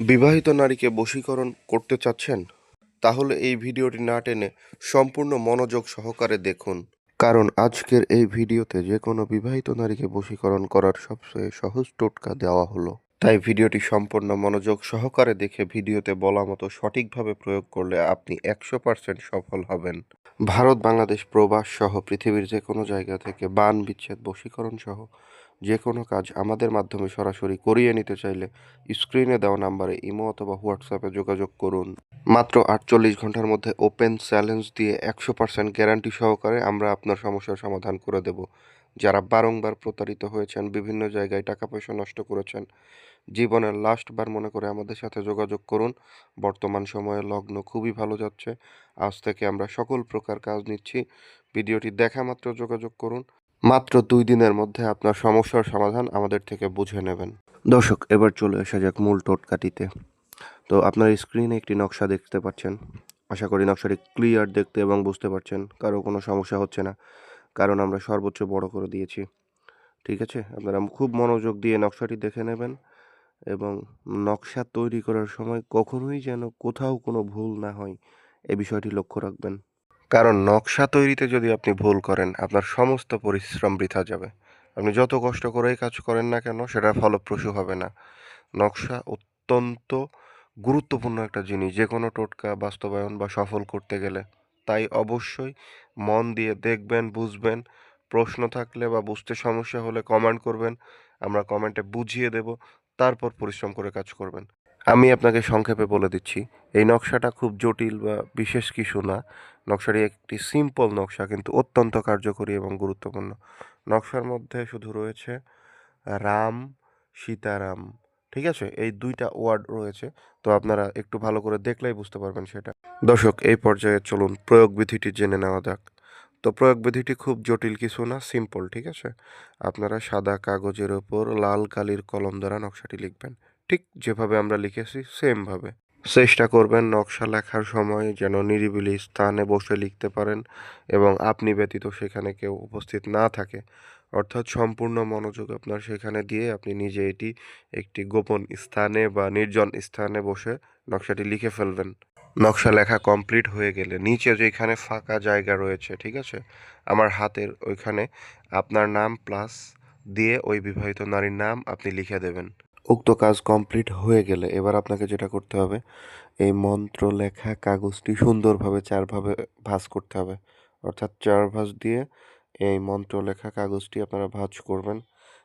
বিবাহিত নারীকে বশীকরণ করতে চাচ্ছেন? তাহলে এই ভিডিওটি না টেনে সম্পূর্ণ মনোযোগ সহকারে দেখুন। কারণ আজকের এই ভিডিওতে যে কোনো বিবাহিত নারীকে বশীকরণ করার সবচেয়ে সহজ টোটকা দেওয়া হলো। তাই ভিডিওটি সম্পূর্ণ মনোযোগ সহকারে দেখে ভিডিওতে বলা মতো সঠিকভাবে প্রয়োগ করলে আপনি একশো পার্সেন্ট সফল হবেন। ভারত, বাংলাদেশ, প্রবাস সহ পৃথিবীর যে কোনো জায়গা থেকে বান, বিচ্ছেদ, বশীকরণ সহ যে কোনো কাজ আমাদের মাধ্যমে সরাসরি করিয়ে নিতে চাইলে স্ক্রিনে দেওয়া নাম্বারে ইমো অথবা হোয়াটসঅ্যাপে যোগাযোগ করুন। মাত্র আটচল্লিশ ঘণ্টার মধ্যে ওপেন চ্যালেঞ্জ দিয়ে একশো পার্সেন্ট গ্যারান্টি সহকারে আমরা আপনার সমস্যার সমাধান করে দেব। যারা বারংবার প্রতারিত হয়েছেন, বিভিন্ন জায়গায় টাকা পয়সা নষ্ট করেছেন, জীবনের লাস্ট বার মনে করে আমাদের সাথে যোগাযোগ করুন। বর্তমান সময়ে লগ্ন খুবই ভালো যাচ্ছে। আজ থেকে আমরা সকল প্রকার কাজ নিচ্ছি। ভিডিওটি দেখা মাত্র যোগাযোগ করুন। মাত্র দুই দিনের মধ্যে আপনার সমস্যার সমাধান আমাদের থেকে বুঝে নেবেন। দর্শক, এবার চলে আসা যাক মূল টোটকাটিতে। তো আপনার স্ক্রিনে একটি নকশা দেখতে পাচ্ছেন। আশা করি নকশাটি ক্লিয়ার দেখতে এবং বুঝতে পারছেন, কারও কোনো সমস্যা হচ্ছে না। কারণ আমরা সর্বোচ্চ বড় করে দিয়েছি। ঠিক আছে? আপনারা খুব মনোযোগ দিয়ে নকশাটি দেখে নেবেন এবং নকশা তৈরি করার সময় কখনোই যেন কোথাও কোনো ভুল না হয়। এ বিষয়টি লক্ষ্য রাখবেন। কারণ নকশা তৈরিতে যদি আপনি ভুল করেন, আপনার সমস্ত পরিশ্রম বৃথা যাবে। আপনি যত কষ্ট করেই কাজ করেন না কেন সেটা ফলপ্রসূ হবে না। নকশা অত্যন্ত গুরুত্বপূর্ণ একটা জিনিস। যে কোনো টোটকা বাস্তবায়ন বা সফল করতে গেলে তাই অবশ্যই মন দিয়ে দেখবেন, বুঝবেন। প্রশ্ন থাকলে বা বুঝতে সমস্যা হলে কমেন্ট করবেন। আমরা কমেন্টে বুঝিয়ে দেব, তারপর পরিশ্রম করে কাজ করবেন। আমি আপনাকে সংক্ষেপে বলে দিচ্ছি, এই নকশাটা খুব জটিল বা বিশেষ কিছু না। নকশাটি একটি সিম্পল নকশা, কিন্তু অত্যন্ত কার্যকরী এবং গুরুত্বপূর্ণ। নকশার মধ্যে শুধু রয়েছে রাম, সীতারাম। ঠিক আছে? এই দুইটা ওয়ার্ড রয়েছে। তো আপনারা একটু ভালো করে দেখলেই বুঝতে পারবেন সেটা। দর্শক, এই পর্যায়ে চলুন প্রয়োগ বিধিটি জেনে নেওয়া যাক। তো প্রয়োগ বিধিটি খুব জটিল কিছু না সিম্পল ঠিক আছে? আপনারা সাদা কাগজের ওপর লাল কালির কলম দ্বারা নকশাটি লিখবেন। ঠিক যেভাবে আমরা লিখেছি সেমভাবে চেষ্টা করবেন নকশা লেখার সময় যেন নিরিবিলি স্থানে বসে লিখতে পারেন এবং আপনি ব্যতীত সেখানে কেউ উপস্থিত না থাকে। অর্থাৎ সম্পূর্ণ মনোযোগ আপনার সেখানে দিয়ে আপনি নিজে এটি একটি গোপন স্থানে বা নির্জন স্থানে বসে নকশাটি লিখে ফেলবেন। নকশা লেখা কমপ্লিট হয়ে গেলে নিচে যেখানে ফাঁকা জায়গা রয়েছে, ঠিক আছে? আমার হাতের ওইখানে আপনার নাম প্লাস দিয়ে ওই বিবাহিত নারীর নাম আপনি লিখে দেবেন। উক্ত কাজ কমপ্লিট হয়ে গেলে এবার আপনাকে যেটা করতে হবে, এই মন্ত্র লেখা কাগজটি সুন্দরভাবে চারভাবে ভাঁজ করতে হবে। অর্থাৎ চার ভাঁজ দিয়ে এই মন্ত্র, লেখা, কাগজটি আপনারা ভাঁজ করবেন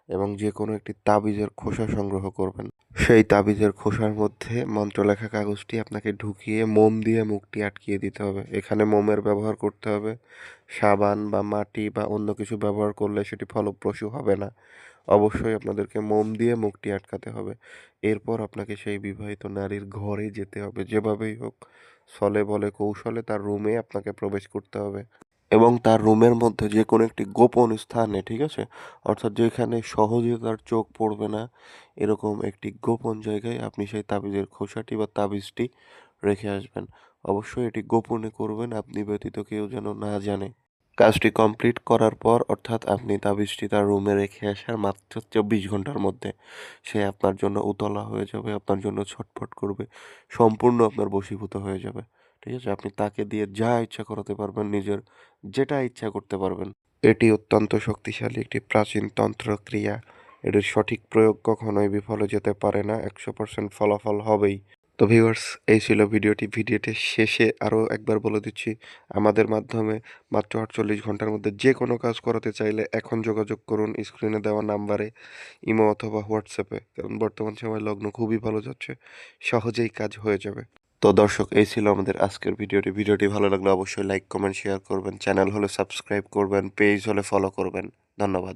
এবং যে কোনো একটি তাবিজের খোসা সংগ্রহ করবেন। সেই তাবিজের খোসার মধ্যে মন্ত্র, লেখা, কাগজটি আপনাকে ঢুকিয়ে মোম দিয়ে মুখটি আটকিয়ে দিতে হবে। এখানে মোমের ব্যবহার করতে হবে। সাবান বা মাটি বা অন্য কিছু ব্যবহার করলে সেটি ফলপ্রসূ হবে না। অবশ্যই আপনাদেরকে মোম দিয়ে মুখটি আটকাতে হবে। এরপর আপনাকে সেই বিবাহিত নারীর ঘরে যেতে হবে। যেভাবেই হোক ছলে বলে কৌশলে তার রুমে আপনাকে প্রবেশ করতে হবে। এবং তার রুমের মধ্যে যে কোনো একটি গোপন স্থানে, ঠিক আছে? অর্থাৎ যেখানে সহজে তার চোখ পড়বে না, এরকম একটি গোপন জায়গায় আপনি সেই তাবিজের খোসাটি বা তাবিজটি রেখে আসবেন। অবশ্যই এটি গোপনে করবেন, আপনি ব্যতীত কেউ যেন না জানে। কাজটি কমপ্লিট করার পর, অর্থাৎ আপনি তাবিজটি তার রুমে রেখে আসার মাত্র চব্বিশ ঘণ্টার মধ্যে, সে আপনার জন্য উতলা হয়ে যাবে, আপনার জন্য ছটফট করবে, সম্পূর্ণ আপনার বশীভূত হয়ে যাবে। ঠিক আছে? আপনি তাকে দিয়ে যা ইচ্ছা করাতে পারবেন, নিজের যেটা ইচ্ছা করতে পারবেন। এটি অত্যন্ত শক্তিশালী একটি প্রাচীন তন্ত্র ক্রিয়া। এটির সঠিক প্রয়োগ কখনোই বিফলে যেতে পারে না, একশো পার্সেন্ট ফলাফল হবেই। তো ভিউয়ার্স এই ছিল ভিডিওটি। ভিডিওটি শেষে আরও একবার বলে দিচ্ছি, আমাদের মাধ্যমে মাত্র আটচল্লিশ ঘণ্টার মধ্যে যে কোনো কাজ করাতে চাইলে এখন যোগাযোগ করুন স্ক্রিনে দেওয়া নাম্বারে, ইমো অথবা হোয়াটসঅ্যাপে। কারণ বর্তমান সময় লগ্ন খুবই ভালো যাচ্ছে, সহজেই কাজ হয়ে যাবে। তো দর্শক, এই ছিল আমাদের আজকের ভিডিওটি। ভিডিওটি ভালো লাগলে অবশ্যই লাইক কমেন্ট শেয়ার করবেন। চ্যানেল হলে সাবস্ক্রাইব করবেন পেজ হলে ফলো করবেন। ধন্যবাদ।